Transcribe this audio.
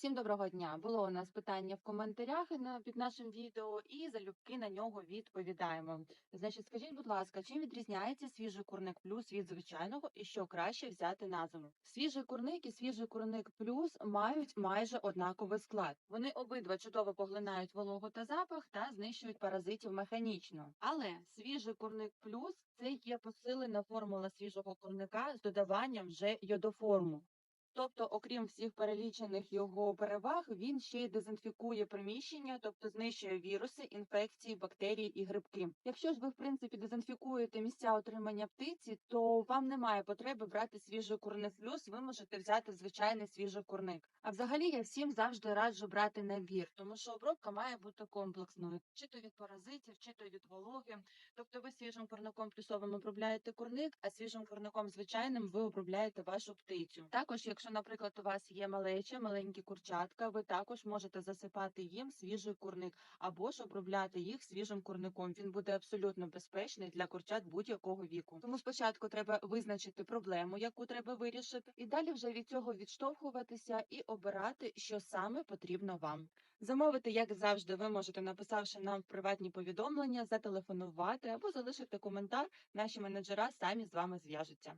Всім доброго дня. Було у нас питання в коментарях під нашим відео, і залюбки на нього відповідаємо. Значить, скажіть, будь ласка, чим відрізняється свіжий курник плюс від звичайного, і що краще взяти на зиму? Свіжий курник і свіжий курник плюс мають майже однаковий склад. Вони обидва чудово поглинають вологу та запах та знищують паразитів механічно. Але свіжий курник плюс це є посилена формула свіжого курника з додаванням вже йодоформу. Тобто, окрім всіх перелічених його переваг, він ще й дезінфікує приміщення, тобто знищує віруси, інфекції, бактерії і грибки. Якщо ж ви в принципі дезінфікуєте місця отримання птиці, то вам немає потреби брати свіжий курник плюс. Ви можете взяти звичайний свіжий курник. А взагалі я всім завжди раджу брати набір, тому що обробка має бути комплексною, чи то від паразитів, чи то від вологи. Тобто, ви свіжим курником плюсовим обробляєте курник, а свіжим курником звичайним ви обробляєте вашу птицю. Також, якщо, наприклад, у вас є малеча, маленькі курчатка, ви також можете засипати їм свіжий курник або ж обробляти їх свіжим курником. Він буде абсолютно безпечний для курчат будь-якого віку. Тому спочатку треба визначити проблему, яку треба вирішити, і далі вже від цього відштовхуватися і обирати, що саме потрібно вам. Замовити, як завжди, ви можете, написавши нам приватні повідомлення, зателефонувати або залишити коментар. Наші менеджера самі з вами зв'яжуться.